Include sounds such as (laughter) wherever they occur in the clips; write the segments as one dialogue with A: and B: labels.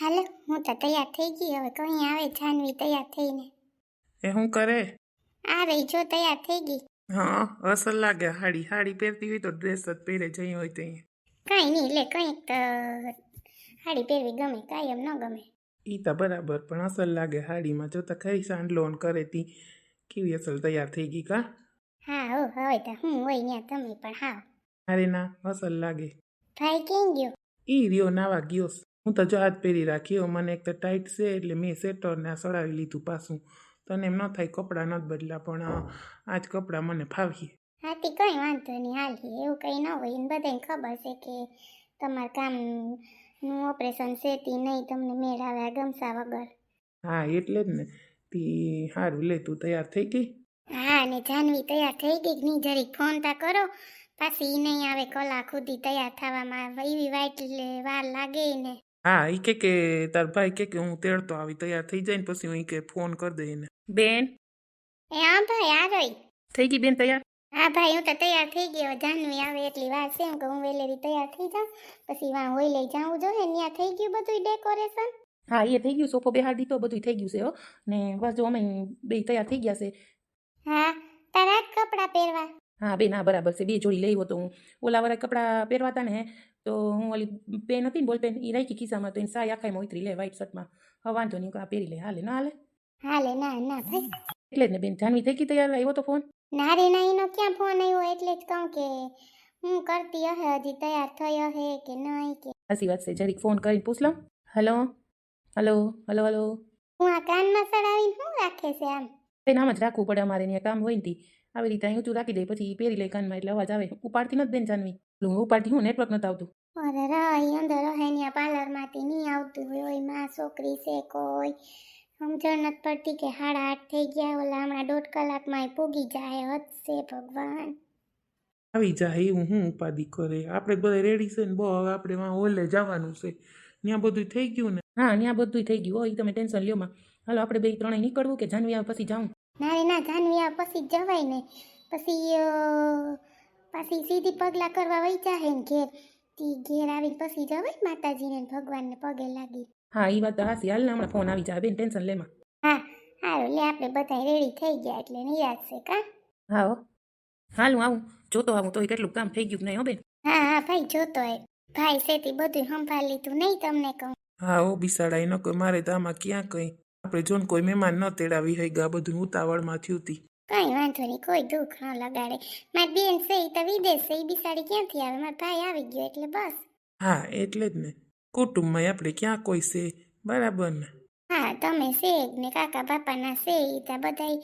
A: હાલો હું તો તૈયાર થઈ ગઈ. હવે કहीं આવે જાનવી તૈયાર થઈને.
B: એ શું કરે?
A: આવે જો તૈયાર થઈ ગઈ.
B: હા અસલ લાગે. હાડી હાડી પહેરતી હોય તો ડ્રેસ જ પહેરે જઈ હોય તો
A: કાંઈ નહીં લે કંઈક તો સાડી પહેરવી ગમે કાંઈ એમ ન ગમે.
B: ઈ તો બરાબર પણ અસલ લાગે હાડીમાં. જો તો ખરી સાંડલો લોન કરે તી. કેવી અસલ તૈયાર થઈ ગઈ કા?
A: હા હો હવે તો હું હોય ત્યાં તમે પણ હા
B: અરે ના અસલ લાગે.
A: ભાઈ કેમ ગયો?
B: ઈ રહ્યો નાવા ગયો. હું તો જો હાથ પહેરી રાખ્યો મને એક તો ટાઈટ છે એટલે મેં સેટરને આ સડાવી લીધું પાછું તને એમ ન થાય કપડાં નથી બદલા પણ આ આજ કપડાં મને ફાવીએ
A: હાથી કંઈ વાંધો નહીં હાલી એવું કંઈ ન હોય એને બધાને ખબર છે કે તમારા કામનું ઓપરેશન છે તે નહીં તમને મેળ આવે ગમસા વગર
B: હા એટલે જ ને તી સારું લે તું તૈયાર થઈ ગઈ
A: હા ને જાનવી તૈયાર થઈ ગઈ નહીં જરીક ફોન તા કરો પાછી નહીં આવે કલાક સુધી તૈયાર થવામાં એવી વાઇટ વાર લાગે ને
B: હા એ કે કે તાર ભાઈ કે કે હું તેડતો આવી તૈયાર થઈ જાય ને પછી હું ઈ કે ફોન કરી દઈ એને બેન
A: એ હા ભાઈ આ રહી
B: થઈ ગઈ બેન તૈયાર
A: હા ભાઈ હું તો તૈયાર થઈ ગયો જાનવી આવે એટલી વાર છે એમ કે હું વેલેરી તૈયાર થઈ જાઉં પછી વાં હોય લઈ જાઉં જોઈએ ત્યાં થઈ ગયું બધું ડેકોરેશન
C: હા એ થઈ ગયું સોફો બેહાડી દીધો બધું થઈ ગયું છે હો ને બસ જો અમે બે તૈયાર થઈ ગયા છે
A: હા તારા જ કપડાં પહેરવા
C: હા બેન હા બરાબર છે બે જોડી લઈ તો હું ઓલા વાળા કપડાં પહેરવાતા ને તો હું ઓલી પેન હતી ને બોલ પેન એ રાખી ખિસ્સામાં તો એને સાય આખામાં ઉતરી લે વ્હાઈટ શર્ટમાં. હવે વાંધો નહીં આ પહેરી લે હાલે ના હાલે?
A: હાલે ના ના ભાઈ.
C: એટલે જ ને બેન જાનવી થઈ ગઈ તૈયાર આવ્યો તો ફોન?
A: ના રે ના એનો ક્યાં ફોન આવ્યો? એટલે જ કહું કે હું કરતી હે હજી તૈયાર થઈ હે કે નહીં કે.
C: હસી વાત છે જરીક ફોન કરીને પૂછ લઉં હલો? Hello hello hello?
A: હું આ કાનમાં સડાવીને શું રાખે છે આમ?
C: નામ જ રાખવું પડે અમારે ત્યાં કામ હોય ને. આવી રીતે અહીં ઊંચું રાખી દે પછી પહેરી લે કાનમાં એટલે અવાજ આવે. ઉપાડતી નથી બેન જાનવી. હું ઉપાડતી હું નેટવર્ક નથી આવતું.
A: અરે રહી અંદર રહે પાર્લર પાર્લરમાંથી નહીં આવતું હોયમાં છોકરી છે કોઈ. સમજણ નથી પડતી કે સાડા આઠ થઈ ગયા ઓલા હમણાં દોઢ કલાકમાં પૂગી જાય હદશે ભગવાન.
B: આવી જાય એવું હું ઉપાધિ કરે? આપણે બધા રેડી છે ને બહુ હવે આપણે વાં હોલે જવાનું છે. ત્યાં બધું થઈ ગયું ને?
C: હા ત્યાં બધું થઈ ગયું. હોય તમે ટેન્શન લ્યો માં. હાલો આપણે બે ત્રણેય નીકળવું કે જાનવી આવે પછી જાઉં?
A: ના રે ના જાનવી આ પછી જવાય ને. પછી પાછી સીધી પગલાં કરવા વહી જાહે ને ઘેર. તી ઘેર આવીને પછી જવાય માતાજીને ને ભગવાનને પગે લાગી.
C: હા એ વાત તો હાસી હાલ ને હમણાં ફોન આવી જાય. બેન ટેન્શન લેમાં.
A: હા હારું લે આપણે બધા રેડી થઈ ગયા એટલે નિરાશ છે કા?
C: હા હાલ હું આવું. જોતો આવું તોય કેટલું કામ થઈ ગયું કે નહીં હો બેન?
A: હા હા ભાઈ જોતો એ ભાઈ સેતી બધું સંભાળી લીધું નહીં તમને કહું.
B: હા ઓ બિસાડા ન કોઈ મારે તો આમાં ક્યાં કંઈ આપણે જોને કોઈ મહેમાન ન તેડાવી હોય ગા બધું ઉતાવળમાંથી ઉતી.
A: કઈ વાંધો નહીં કોઈ દુઃખ ન લગાડે. મારી બેન છે ઈ તો વિદેશ છે એ બિસાડી ક્યાંથી આવે? મારો ભાઈ આવી ગયો એટલે બસ.
B: હા એટલે જ ને. કુટુંબમાં આપણે ક્યાં કોઈ છે? બરાબર ને?
A: હા તમે છે ને કાકા બાપાના છે ઈ તો બધાય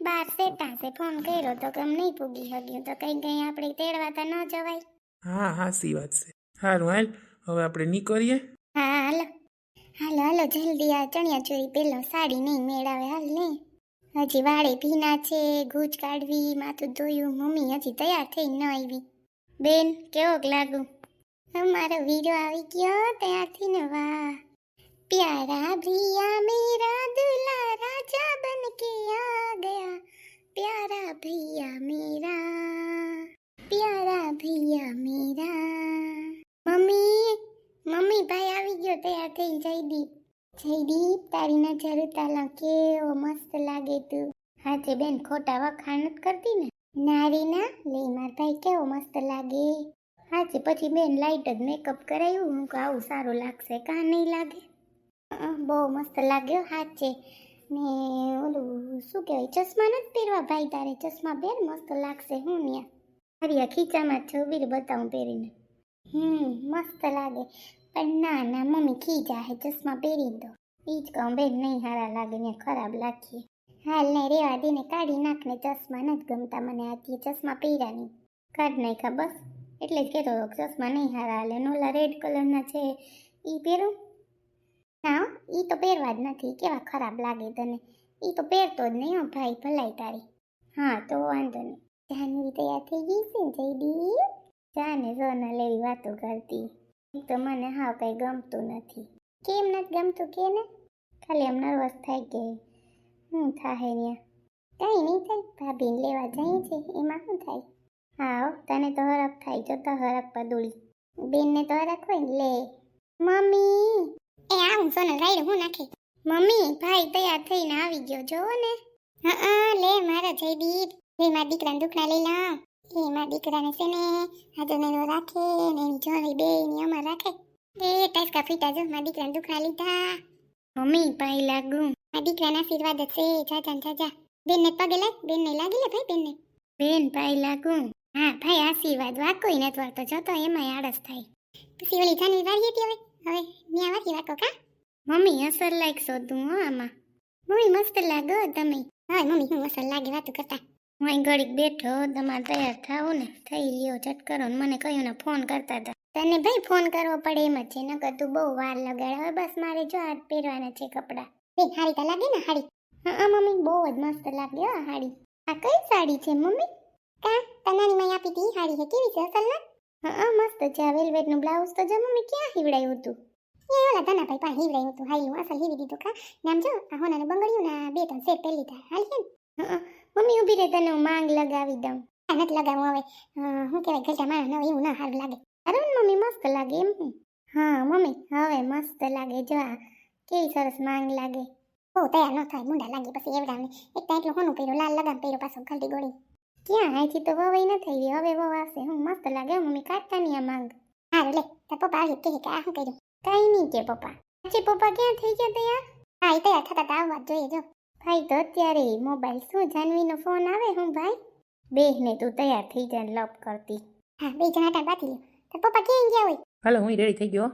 A: બાર સેટા છે. ફોન કર્યો તો કેમ નહીં પૂગી શક્યું તો કઈ કઈ આપણે તેડવા તો ન જવાય.
B: હા હાસી વાત છે. સારું હાલ. હવે આપણે નીકળીએ.
A: હા હાલો. હાલો હાલો, જલ્દી આ ચણિયા ચોરી પેલો સાડી નહીં મેળાવે, હાલ ને. હજી વાળે ભીના છે ગૂંચ કાઢવી, માથું ધોયું, મમ્મી હજી તૈયાર થઈ ન આવી. બેન, કેવોક લાગુ? અમારો વીરો આવી ગયો ત્યારથી ને વાહ. પ્યારા ભૈયા, મેરા દુલા રાજા બન કે આ. ગયા પ્યારા ભૈયા, મેરા. પ્યારા ભૈયા, મેરા. મમ્મી મમ્મી, ભાઈ આવી ગયો, તૈયાર થઈ જયદીપ. જયદીપ, તારી નજર તાલા કેવો મસ્ત લાગે તું. હાથે બેન ખોટા વખાણ નથી કરતી ને? ના રે લે, માર ભાઈ કેવો મસ્ત લાગે. હાચે પછી બેન લાઈટ જ મેકઅપ કરાયું, હું કહું, આવું સારું લાગશે, કાં નહીં લાગે? બહુ મસ્ત લાગ્યો હાચે ને ઓલું, શું કહેવાય, ચશ્મા નથી પહેરવા ભાઈ તારે? ચશ્મા પહેર, મસ્ત લાગશે, હું ન્યા. હરિયા ખીચામાં છબીર બતાવું પહેરીને. હમ, મસ્ત લાગે. પણ ના ના, મમ્મી ખી જાહે, ચશ્મા પહેરી દો. ઈ જ કહું, બેન, નહીં હારા લાગે ને ખરાબ લાગીએ. હાલ ને રેવા દે ને, કાઢી નાખ ને ચશ્મા નથી ગમતા મને આથી ચશ્મા પહેર્યા નહીં કાઢ નાખ્યા બસ. એટલે જ કહેતો હતો ચશ્મા નહીં હારા હાલે નોલા રેડ કલરના છે, ઈ પહેરું. ના એ તો પહેરવા જ નથી, કેવા ખરાબ લાગે તને. ઈ તો પહેરતો જ નહીં હો, ભાઈ, ભલાઈ તારી. હા, તો વાંધો નહીં. જાનવી તૈયાર થઈ ગઈ છે ને જાને સોના લેવી વાતો કરતી તો મને હાવ કંઈ ગમતું નથી. કેમ નથી ગમતું કે ને ખાલી એમ નર્વસ થાય કે હું થાય ત્યાં કઈ નહીં થાય, ભાભીને લેવા જાય છે, એમાં શું થાય? હાવ, તને તો હરખ થાય જતો હરખ પદુળી બેનને તો હરખ હોય ને, લે. મમ્મી! એ આવું સોનલ રાઈડ હું નાખે? મમ્મી, ભાઈ તૈયાર થઈને આવી ગયો, જોવો ને. હા લે, મારો જયદીપ. લે, મારા દીકરાને દુખણા લઈ લા એ મારા દીકરાને છે ને હાજર મેનો રાખે ને એની જોડી બે એની અમર રાખે. એ ટાસકા ફીટા જો મારા દીકરાને દુખડા લીધા. મમ્મી પાઈ લાગુ. મારા દીકરાના આશીર્વાદ જ છે જાજા જાજા. બેનને પગે લાગ બેનને લાગી લે ભાઈ બેનને. બેન પાઈ લાગુ. હા ભાઈ આશીર્વાદ. વાકોઈ નથી વાળતો જતો એમાંય આળસ થાય. પછી ઓલી જાની વાળી હતી હવે? હવે ન્યા વાળી વાકો કા? મમ્મી અસર લાઈક શોધું હો આમાં. મમ્મી મસ્ત લાગો તમે. હા મમ્મી હું અસર લાગે વાતું કરતા. હું અહીં ઘડીક બેઠો તમારે તૈયાર થાવ ને? થઈ લ્યો ઝટ કરો મને કહ્યું ને ફોન કરતા હતા. તને ભાઈ ફોન કરવો પડે એમ જ છે નકર તું બહુ વાર લગાડ. હવે બસ મારે જો હાથ પહેરવાના છે કપડાં. બેન હારી તો લાગે ને હાડી હા મમ્મી બહુ જ મસ્ત લાગે હો આ હાડી આ કઈ સાડી છે મમ્મી? કા તનાની મેં આપી હતી હાડી છે કેવી છે અસલ ના હા મસ્ત છે આ વેલ્વેટનું બ્લાઉઝ તો જો મમ્મી ક્યાં હીવડાયું હતું? એ ઓલા ધનાભાઈ પાસે હીવડાયું હતું હાલી અસલ હીવી દીધું કા? નામ જો આ હોનાને બંગડ્યું ને આ બે ત્રણ સેટ પહેરી લીધા હાલી છે ને? હં, હં. મમ્મી ઊભી રહે, તને માંગ લગાવી દઉં. આ નથી લગાવું હવે. શું કહેવાય ગલટા માણસ એવું ના સારું લાગે. અરે મમ્મી મસ્ત લાગે એમ. હા, મમ્મી, હવે મસ્ત લાગે, જો આ કેવી સરસ માંગ લાગે. બહુ તૈયાર ન થાય, મૂંડા લાગે, પછી એવડાવને. એક ટાઈમ એટલું હોનું પહેર્યું, લાલ લગામ પહેર્યું, પાછું ગલટી ગોળી. ક્યાં, અહીંથી તો વવાઈ ન થઈ હવે વહુ આવશે. હું મસ્ત લાગે મમ્મી કાઢતા નહીં આ માંગ. હારું, લે, તાર પપ્પા આવી કહે કે આ શું કર્યું? કઈ નહીં કે પપ્પા. પછી પપ્પા ક્યાં થઈ ગયા તૈયાર? હા, એ તૈયાર થતા આવવા જોઈએ, જો. ભાઈ તો અત્યારે મોબાઈલ શું જાનવીનો ફોન આવે હું ભાઈ? બેહને તું તૈયાર થઈ જાય લપ કરતી. હા બે જણા ટાઈમ બાકી તો પપ્પા ક્યાં ગયા હોય?
C: હાલો હું રેડી થઈ ગયો.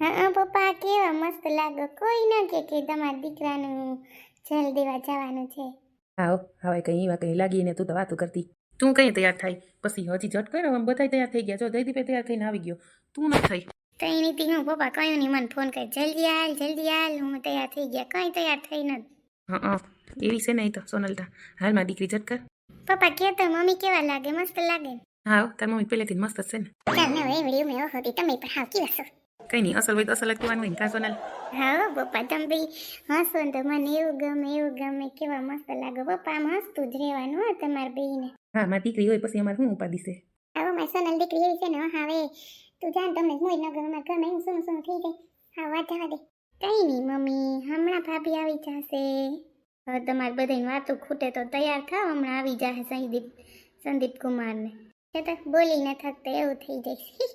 A: હા પપ્પા કેવા મસ્ત લાગો. કોઈ ના કે કે તમારા દીકરાનું જલ દેવા જવાનું છે.
C: આવો હવે કંઈ એવા કંઈ લાગીને તું તો વાતો કરતી. તું કઈ તૈયાર થાય? પછી હજી ઝટ કરો આમ બધા તૈયાર થઈ ગયા. જો જયદીપે તૈયાર થઈને આવી ગયો. તું ન થઈ.
A: કઈ નીતિ હું પપ્પા કયું નહીં મને ફોન કરી. જલ્દી હાલ જલ્દી હાલ હું તૈયાર થઈ ગયા. કઈ તૈયાર થઈ નથી
C: હા હા. એવી છે નહીં તો સોનલતા. હાલમાં દીકરી ઝટકર
A: પપ્પા કે તો મમ્મી કેવા લાગે? મસ્ત લાગે. ને
C: હા તાર મમ્મી પહેલેથી મસ્ત જ છે ને.
A: ચાલ ને હવે વીડિયો મેં હતી તમે પણ હાવ કેવા છો?
C: કંઈ નહીં અસલ હોય તો અસલ જ કહેવાનું હોય કા સોનલ?
A: હા પપ્પા તમે બી હસો ને તો મને એવું ગમે એવું ગમે કેવા મસ્ત લાગો. પપ્પા આમ હસતું જ રહેવાનું હો તમારે બેયને.
C: હા મારી દીકરી હોય પછી અમારે શું ઉપાધિ છે?
A: હવે મારી સોનલ દીકરી એવી છે ને હો, હવે તું જાણ તમને મોજ ન ગમે અમારા શું સુનું થઈ જાય. હા વાત જવા દે કઈ નહીં મમ્મી હમણાં ભાભી આવી જશે. હવે તમારે બધાની વાતો ખૂટે તો તૈયાર થાવ હમણાં આવી જશે સંદીપ સંદીપ કુમારને. એ તો બોલી ન થકતો એવું થઈ જશે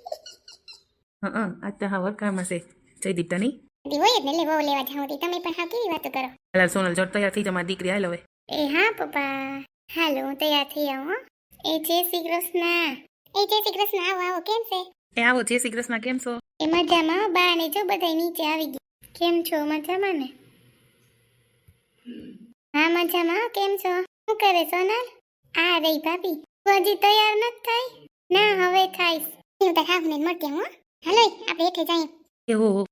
A: (laughs)
C: હા આજ તો હા વરકારમાં હશે જયદીપ તની.
A: દી હોય એટલે ને લેવા જાઉં હતી. તમે પણ હા કેવી વાતો કરો?
C: હાલ સોનલ ઝટ તૈયાર થઈ તમારી દીકરી હાલ હવે.
A: એ હા પપ્પા. હાલો હું તૈયાર થઈ આવું એ જય શ્રી કૃષ્ણ. એ જય શ્રી કૃષ્ણ આવો આવો કેમ છે?
C: એ આવો જય શ્રી કૃષ્ણ કેમ છો?
A: એ મજામાં બા ને જો બધા નીચે આવી ગયા કેમ છો? મજામાં ને? હા મજામાં. કેમ છો? શું કરે સોનલ? આ રહી ભાભી. તું હજી તૈયાર નથી થઈ ના હવે થાઈશ હું તાર હાહુને મળતી હું હાલો આપણે હેઠે જઈએ.
C: એ હો હો.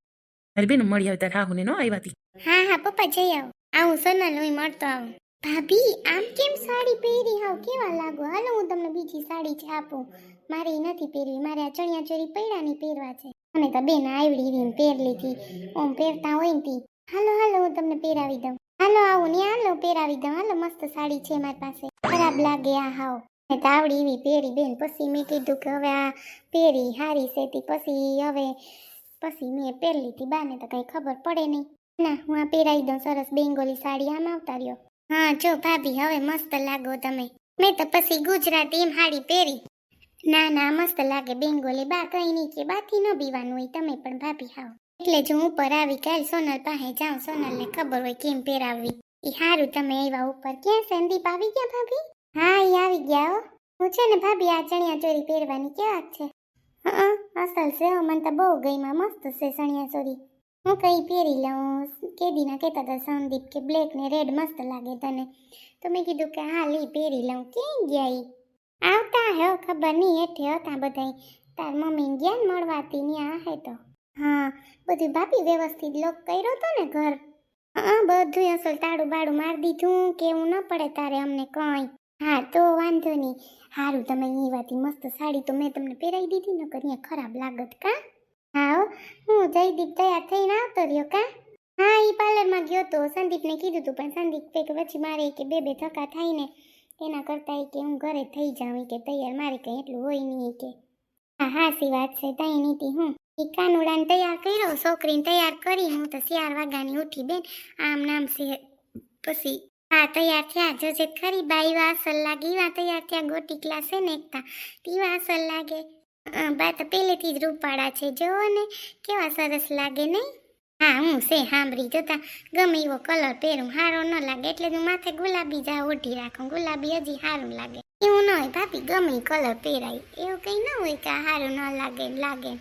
C: બેન મળી આવે તાર હાહુને ન આવ્યા તી
A: હા હા પપ્પા જઈ આવો. આવું સોનલ હું મળતો આવું. ભાભી આમ કેમ સાડી પહેરી હાવ કેવા લાગો? હાલો હું તમને બીજી સાડી જ આપું. મારે નથી પહેરવી. મારે આ ચણિયા ચોરી પૈડાની પહેરવા છે. મને તો બેન આવડી રીને પહેર લીધી ઓમ પહેરતા હોય ને તી. હાલો હાલો, હું તમને પહેરાવી દઉં. હાલો, આવું ને, હાલો, પહેરાવી દઉં. હાલો, મસ્ત સાડી છે મારી પાસે. ખરાબ લાગે આ હાવ. મેં તો આવડી એવી પહેરી બેન. પછી મેં કીધું કે હવે આ પહેરી હારી છે તી. પછી હવે, પછી મેં પહેરી લીધી બાને તો કંઈ ખબર પડે નહીં. ના, હું આ પહેરાવી દઉં. સરસ બેંગોલી સાડી આમ આવતા રહ્યો. હા, જો ભાભી, હવે મસ્ત લાગો તમે. મેં તો પછી ગુજરાતી એમ હાડી પહેરી. ના ના, મસ્ત લાગે. બેંગોલી બા કઈ નહીં કે બાથી ન બીવાનું હોય, તમે પણ ભાભી હાવ. એટલે જો હું ઉપર આવી કાલ સોનલ પાસે જાઉં, સોનલને ખબર હોય કેમ પહેરાવવી. એ સારું તમે આવ્યા ઉપર. ક્યાં સંદીપ, આવી ગયા ભાભી? હા એ આવી ગયા હો. હું છે ને ભાભી આ ચણિયા ચોરી પહેરવાની કેવા છે? હા અસલ છે મને તો બહુ ગઈમાં મસ્ત છે ચણિયા ચોરી. હું કઈ પહેરી લઉં? કેદીના કહેતા હતા સંદીપ કે બ્લેક ને રેડ મસ્ત લાગે તને. તો મેં કીધું કે હા લી પહેરી લઉં. ક્યાં ગયા ઈ? આવતા હે, ખબર નહીં હેઠે હતા બધાય. તાર મમ્મી ગયા ને મળવાતી ત્યાં હે તો. હા, બધું ભાભી વ્યવસ્થિત લોક કર્યો તો ને ઘર? હા બધું અસલ તાળું બાળું મારી દીધું કે એવું ન પડે તારે અમને કંઈ. હા, તો વાંધો નહીં. સારું તમે અહીં વાતી મસ્ત સાડી તો મેં તમને પહેરાવી દીધી, નકર અહીંયા ખરાબ લાગત કા? હા, હું જયદીપ તૈયાર થઈને આવતો રહ્યો કા? હા એ પાર્લરમાં ગયો તો સંદીપને કીધું તું, પણ સંદીપ કે પછી મારે કે બે બે ધક્કા થાય ને એના કરતાં એ કે હું ઘરે થઈ જાઉં કે તૈયાર મારે કંઈ એટલું હોય નહીં કે, હા હા, સી વાત છે, તઈ નીતિ, હું. ઈ કાનુડાને તૈયાર કર્યો, છોકરીને તૈયાર કરી, હું તો ચાર વાગ્યાની ઉઠી બેન, આમ નામ છે પછી હા, તૈયાર થયા, જોજે ખરી, બાઈ વા અસર લાગે એવા તૈયાર થયા, ગોટી ક્લાસ છે ને એકતા તીવા અસર લાગે બા તો પહેલેથી જ રૂપાળા છે, જોવો ને, કેવા સરસ લાગે નહીં? હા, હું છે, સાંભળી. જોતા ગમે એવો કલર પહેરું. સારો ન લાગે, એટલે હું માથે ગુલાબી જા ઓઢી રાખું. ગુલાબી હજી સારું લાગે. એવું ન હોય ભાભી, ગમે કલર પહેરાય. એવું કંઈ ન હોય કે સારું ન લાગે લાગે.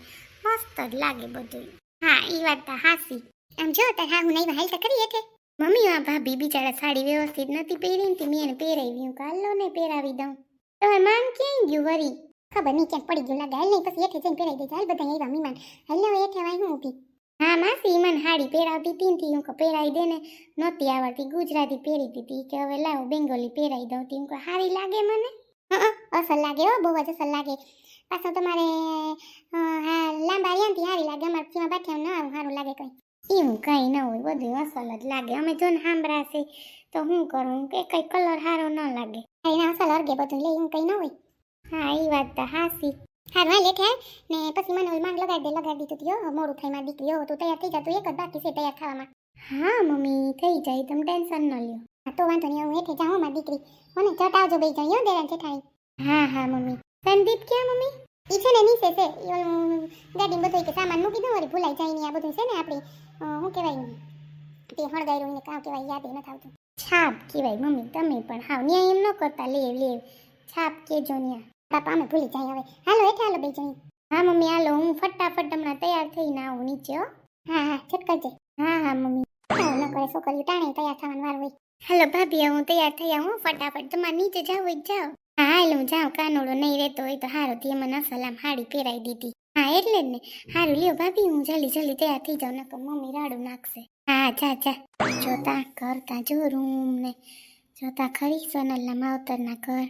A: મસ્ત જ લાગે બધું હા એ વાત તો હાસી આમ જો, તાર હા હું નહીં હાલ તો કરી એટલે મમ્મી, આ ભાભી બિચારા સાડી વ્યવસ્થિત નથી પહેરી ને મેં એને પહેરાવી હું કાલો ને પહેરાવી દઉં. તમારે માન ક્યાંય ગયું વરી? ખબર નહીં, ક્યાંક પડી ગયું લાગે. હાલ નહીં, પછી એઠે જઈને પહેરાવી દેજે. હાલ બધા આવ્યા મીમાન હાલ ને એઠે વાય હું ઊભી. હા, માસી મને હાડી પહેરાવતી હતી ને હું કહું પહેરાવી દે ને. નહોતી આવડતી, ગુજરાતી પહેરી દીધી કે હવે લાવો, બેંગોલી પહેરાવી દઉં તી. હું કહું સારી લાગે મને? અસલ લાગે હો, બહુ જ અસલ લાગે. પાછો તમારે હા, લાંબા રહ્યા ને સારી લાગે. અમારે સીમા બાકી ન આવું સારું લાગે કંઈ. એવું કંઈ ન હોય, બધું અસલ જ લાગે. અમે જો ને સાંભળાશે, તો હું કરું? કે કંઈ કલર સારો ન લાગે. એના અસલ અર્ગે બધું લે એવું કંઈ ન હોય. હા એ વાત તો હાસી હારું લેટ હે. ને પછી મને માંગ લગાડી દે લગાડી દીધું યો મોડું થાય મારી દીકરી હો. તું તૈયાર થઈ જા તું એક જ બાકી છે તૈયાર થવામાં. હા મમ્મી થઈ જાય. તમે ટેન્શન ન લ્યો. હા તો વાંધો નહીં હું હેઠે જાઉં મારી દીકરી. મને ચટાવજો બે જઈ યો જેઠાણી. હા હા મમ્મી. સંદીપ ક્યાં મમ્મી? ઈ છે ને નીચે છે. ગાડી બધું કે સામાન મૂકી દઉં વળી ભૂલાઈ જાય ને આ બધું છે ને આપણે શું કહેવાય તે હળગાયરું ને કાં કહેવાય યાદ નથી આવતું. છાપ કહેવાય મમ્મી તમે પણ હાવ ન્યાય એમ ન કરતા. લેવ લેવ છાપ કેજો ન્યા. બાપા, અમે ભૂલી જાય હવે. હાલો એઠે હાલો બે જણી. હા, મમ્મી, હાલો, હું ફટાફટ હમણાં તૈયાર થઈને આવું નીચે, હો. હા હા છટકજે હા હા, મમ્મી. ન કરે છોકરીઓ, ટાણે તૈયાર થવાનું વાર હોય. હાલો, ભાભી હું તૈયાર થઈ આવું ફટાફટ. તમારે નીચે જાવ જાઓ. હા, હાલો, હું જાઉં. કાનોડો નહીં રહેતો હોય તો હારો, તે મને અસલામ હાડી પહેરાઈ દીધી. હા, એટલે જ ને. હારું, લ્યો, ભાભી, હું જલ્દી જલ્દી તૈયાર થઈ જાઉં, નકર મમ્મી રાડું નાખશે. હા, જા જા. જોતા કરતા જો રૂમ ને જોતા ખરી સોનલના માવતરના ઘર.